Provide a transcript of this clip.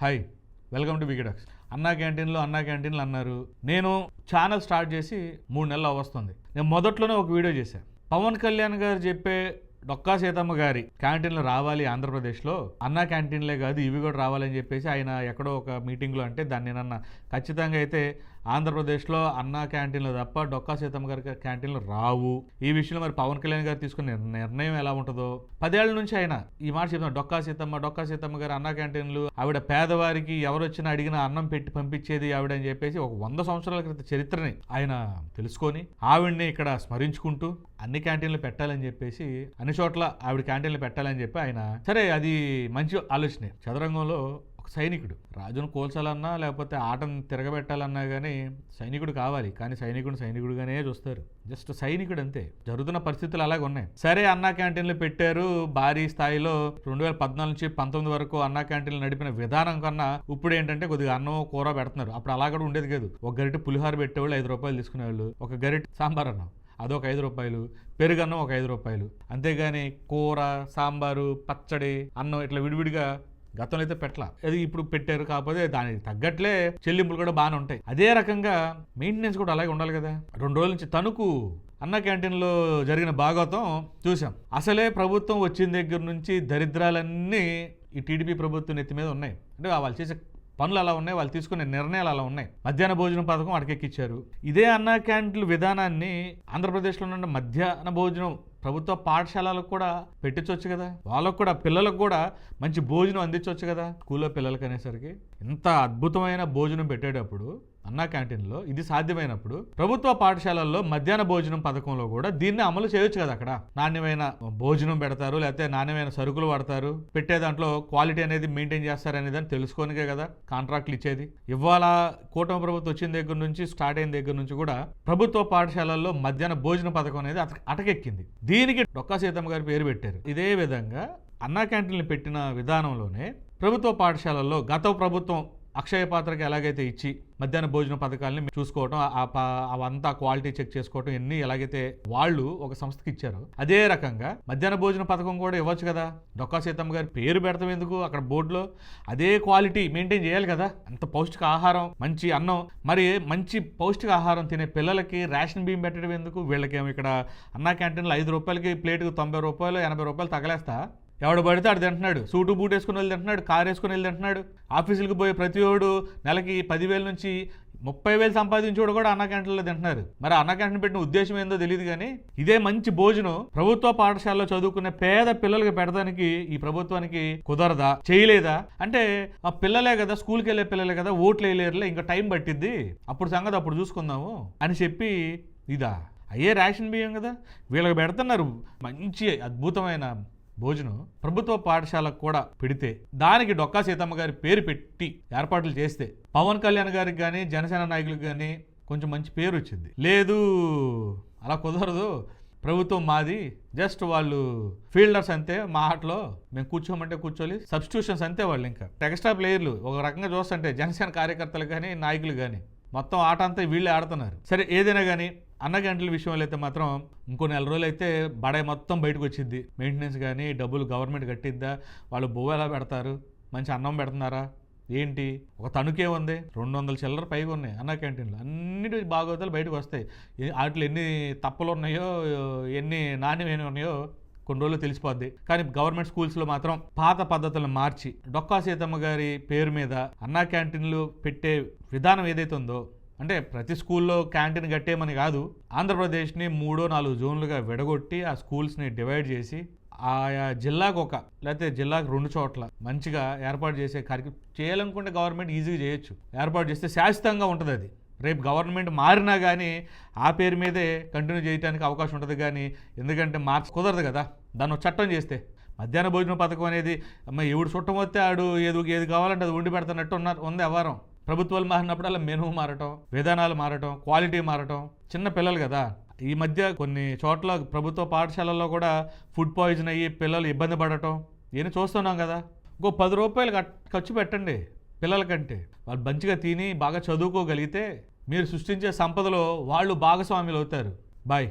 Hi welcome to వికెడాక్స్ అన్నా క్యాంటీన్లో అన్నా క్యాంటీన్లు అన్నారు. నేను ఛానల్ స్టార్ట్ చేసి మూడు నెలలు వస్తుంది నేను మొదట్లోనే ఒక వీడియో చేశాను పవన్ కళ్యాణ్ గారు చెప్పే డొక్కా సీతమ్మ గారి క్యాంటీన్లు రావాలి ఆంధ్రప్రదేశ్లో. అన్నా క్యాంటీన్లే కాదు ఇవి కూడా రావాలని చెప్పేసి ఆయన ఎక్కడో ఒక మీటింగ్లో అంటే దాన్ని నన్న ఖచ్చితంగా అయితే ఆంధ్రప్రదేశ్లో అన్నా క్యాంటీన్లు తప్ప డొక్కా సీతమ్మ గారి క్యాంటీన్లు రావు. ఈ విషయంలో మరి పవన్ కళ్యాణ్ గారు తీసుకున్న నిర్ణయం ఎలా ఉంటుందో? పదేళ్ళ నుంచి ఆయన ఈ మాట చెప్తున్నారు. డొక్కా సీతమ్మ డొక్కా సీతమ్మ గారు అన్నా క్యాంటీన్లు ఆవిడ పేదవారికి ఎవరు వచ్చినా అడిగినా అన్నం పెట్టి పంపించేది ఆవిడ అని చెప్పేసి ఒక వంద సంవత్సరాల క్రితం చరిత్రని ఆయన తెలుసుకొని ఆవిడ్ని ఇక్కడ స్మరించుకుంటూ అన్ని క్యాంటీన్లు పెట్టాలని చెప్పేసి అన్ని చోట్ల ఆవిడ క్యాంటీన్లు పెట్టాలని చెప్పి ఆయన సరే అది మంచి ఆలోచనే. చదరంగంలో సైనికుడు. రాజును కోల్చాలన్నా లేకపోతే ఆటను తిరగబెట్టాలన్నా కానీ సైనికుడు కావాలి. కానీ సైనికుడు సైనికుడుగానే చూస్తారు. జస్ట్ సైనికుడు అంతే. జరుగుతున్న పరిస్థితులు అలాగే ఉన్నాయి. సరే అన్నా క్యాంటీన్లు పెట్టారు. భారీ స్థాయిలో రెండు వేల పద్నాలుగు నుంచి పంతొమ్మిది వరకు అన్నా క్యాంటీన్లు నడిపిన విధానం కన్నా ఇప్పుడు ఏంటంటే కొద్దిగా అన్నం కూర పెడుతున్నారు. అప్పుడు అలా కూడా ఉండేది కాదు. ఒక గరిటె పులిహోర పెట్టేవాళ్ళు ఐదు రూపాయలు తీసుకునేవాళ్ళు. ఒక గరిటె సాంబార్ అన్నం. అదొక ఐదు రూపాయలు. పెరుగన్నం ఒక ఐదు రూపాయలు. అంతేగాని కూర సాంబారు పచ్చడి అన్నం ఇట్లా విడివిడిగా గతంలో అయితే పెట్టలా. అది ఇప్పుడు పెట్టారు కాకపోతే దానికి తగ్గట్లే చెల్లింపులు కూడా బాగానే ఉంటాయి. అదే రకంగా మెయింటెనెన్స్ కూడా అలాగే ఉండాలి కదా. రెండు రోజుల నుంచి తణుకు అన్న క్యాంటీన్లో జరిగిన భాగవతం చూసాం అసలే ప్రభుత్వం వచ్చిన దగ్గర నుంచి దరిద్రాలన్నీ ఈ టీడీపీ ప్రభుత్వం నెత్తి మీద ఉన్నాయి. అంటే వాళ్ళు చేసే పనులు అలా ఉన్నాయి వాళ్ళు తీసుకునే నిర్ణయాలు అలా ఉన్నాయి. మధ్యాహ్న భోజనం పథకం అడకెక్కిచ్చారు ఇదే అన్న క్యాంటీన్ల విధానాన్ని ఆంధ్రప్రదేశ్లో ఉన్న మధ్యాహ్న భోజనం ప్రభుత్వ పాఠశాలలకు కూడా పెట్టించవచ్చు కదా. వాళ్ళకు కూడా పిల్లలకు కూడా మంచి భోజనం అందించవచ్చు కదా. స్కూల్లో పిల్లలకి అనేసరికి ఇంత అద్భుతమైన భోజనం పెట్టేటప్పుడు అన్నా క్యాంటీన్లో ఇది సాధ్యమైనప్పుడు ప్రభుత్వ పాఠశాలల్లో మధ్యాహ్న భోజనం పథకంలో కూడా దీన్ని అమలు చేయొచ్చు కదా అక్కడ. నాణ్యమైన భోజనం పెడతారు లేకపోతే నాణ్యమైన సరుకులు వాడతారు పెట్టే దాంట్లో క్వాలిటీ అనేది మెయింటైన్ చేస్తారనే దాన్ని తెలుసుకోనికే కదా కాంట్రాక్ట్లు ఇచ్చేది. ఇవాళ కూటమి ప్రభుత్వం వచ్చిన దగ్గర నుంచి స్టార్ట్ అయిన దగ్గర నుంచి కూడా ప్రభుత్వ పాఠశాలల్లో మధ్యాహ్న భోజన పథకం అనేది అటకెక్కింది. దీనికి డొక్కా సీతమ్మ గారి పేరు పెట్టారు. ఇదే విధంగా అన్నా క్యాంటీన్లు పెట్టిన విధానంలోనే ప్రభుత్వ పాఠశాలల్లో గత ప్రభుత్వం అక్షయ పాత్రకి ఎలాగైతే ఇచ్చి మధ్యాహ్న భోజన పథకాలని చూసుకోవటం ఆ అవంతా క్వాలిటీ చెక్ చేసుకోవటం ఎన్ని ఎలాగైతే వాళ్ళు ఒక సంస్థకి ఇచ్చారు అదే రకంగా మధ్యాహ్న భోజన పథకం కూడా ఇవ్వచ్చు కదా. డొక్కా సీతమ్మ గారి పేరు పెడతాం ఎందుకు అక్కడ బోర్డులో? అదే క్వాలిటీ మెయింటైన్ చేయాలి కదా. అంత పౌష్టిక ఆహారం మంచి అన్నం. మరి మంచి పౌష్టిక ఆహారం తినే పిల్లలకి రేషన్ బియ్యం పెట్టడం ఎందుకు? వీళ్ళకేమో ఇక్కడ అన్నా క్యాంటీన్లో ఐదు రూపాయలకి ప్లేట్కి తొంభై రూపాయలు ఎనభై రూపాయలు తగలేస్తా. ఎవడు పడితే ఆడు తింటున్నాడు. సూటు బూట్ వేసుకుని వెళ్ళి తింటున్నాడు కార్ వేసుకుని వెళ్ళి తింటున్నాడు. ఆఫీసులకు పోయే ప్రతి వాడు నెలకి పదివేల నుంచి ముప్పై వేలు సంపాదించోడు కూడా అన్న క్యాంటీన్లో తింటున్నారు. మరి అన్న క్యాంటీన్ పెట్టిన ఉద్దేశం ఏందో తెలియదు కానీ ఇదే మంచి భోజనం ప్రభుత్వ పాఠశాలలో చదువుకునే పేద పిల్లలకి పెడడానికి ఈ ప్రభుత్వానికి కుదరదా? చేయలేదా? అంటే ఆ పిల్లలే కదా స్కూల్కి వెళ్ళే పిల్లలే కదా ఓట్లు వేయలేరులే ఇంకా టైం పట్టిద్ది. అప్పుడు సంగతి అప్పుడు చూసుకుందాము అని చెప్పి ఇదా. అయ్యే రేషన్ బియ్యం కదా. వీళ్ళకి పెడుతున్నారు. మంచి అద్భుతమైన భోజనం ప్రభుత్వ పాఠశాలకు కూడా పెడితే దానికి డొక్కా సీతమ్మ గారి పేరు పెట్టి ఏర్పాట్లు చేస్తే పవన్ కళ్యాణ్ గారికి కానీ జనసేన నాయకులకు కానీ కొంచెం మంచి పేరు వచ్చింది. లేదు అలా కుదరదు. ప్రభుత్వం మాది. జస్ట్ వాళ్ళు ఫీల్డర్స్ అంతే మా ఆటలో మేము కూర్చోమంటే కూర్చోలి సబ్స్టిట్యూషన్స్ అంతే వాళ్ళు ఇంకా. టెక్స్టా ప్లేయర్లు ఒక రకంగా చూస్తుంటే జనసేన కార్యకర్తలు కానీ నాయకులు కానీ మొత్తం ఆట అంతా వీళ్ళే ఆడుతున్నారు. సరే ఏదైనా కానీ అన్న గంటల విషయంలో అయితే మాత్రం ఇంకో నెల రోజులు అయితే బడాయి మొత్తం బయటకు వచ్చింది మెయింటెనెన్స్ కానీ డబ్బులు గవర్నమెంట్ కట్టిద్దా? వాళ్ళు బొవ్వ ఎలా పెడతారు? మంచి అన్నం పెడుతున్నారా? ఏంటి? ఒక తణుకే ఉంది. రెండు వందల చిల్లర పైగా ఉన్నాయి అన్న క్యాంటీన్లు అన్నిటి బాగోతాలు బయటకు వస్తాయి. వాటిలో ఎన్ని తప్పులు ఉన్నాయో ఎన్ని నాణ్యమైన ఉన్నాయో కొన్ని రోజులు తెలిసిపోద్ది. కానీ గవర్నమెంట్ స్కూల్స్లో మాత్రం పాత పద్ధతులను మార్చి డొక్కా సీతమ్మ గారి పేరు మీద అన్నా క్యాంటీన్లు పెట్టే విధానం ఏదైతే ఉందో అంటే ప్రతి స్కూల్లో క్యాంటీన్ కట్టేయమని కాదు ఆంధ్రప్రదేశ్ని మూడో నాలుగు జోన్లుగా విడగొట్టి ఆ స్కూల్స్ని డివైడ్ చేసి ఆయా జిల్లాకు ఒక లేకపోతే జిల్లాకు రెండు చోట్ల మంచిగా ఏర్పాటు చేసే కార్యక్రమం చేయాలనుకుంటే గవర్నమెంట్ ఈజీగా చేయొచ్చు. ఏర్పాటు చేస్తే శాశ్వతంగా ఉంటుంది అది. రేపు గవర్నమెంట్ మారినా కానీ ఆ పేరు మీదే కంటిన్యూ చేయడానికి అవకాశం ఉంటుంది కానీ ఎందుకంటే మార్క్స్ కుదరదు కదా. దాన్ని చట్టం చేస్తే. మధ్యాహ్న భోజన పథకం అనేది అమ్మ ఎవడు చుట్టం వస్తే ఆడు ఏది ఏది కావాలంటే అది వండి పెడుతున్నట్టు ఉన్నారు ఉంది వ్యవహారం ప్రభుత్వాలు మారినప్పుడల్లా మెనూ మారటం విధానాలు మారటం క్వాలిటీ మారటం. చిన్న పిల్లలు కదా. ఈ మధ్య కొన్ని చోట్ల ప్రభుత్వ పాఠశాలల్లో కూడా ఫుడ్ పాయిజన్ అయ్యి పిల్లలు ఇబ్బంది పడటం. ఇవన్నీ చూస్తున్నాం కదా. ఇంకో పది రూపాయలు ఖర్చు పెట్టండి పిల్లలకంటే. వాళ్ళు మంచిగా తిని బాగా చదువుకోగలిగితే మీరు సృష్టించే సంపదలో వాళ్ళు భాగస్వాములు అవుతారు. బాయ్.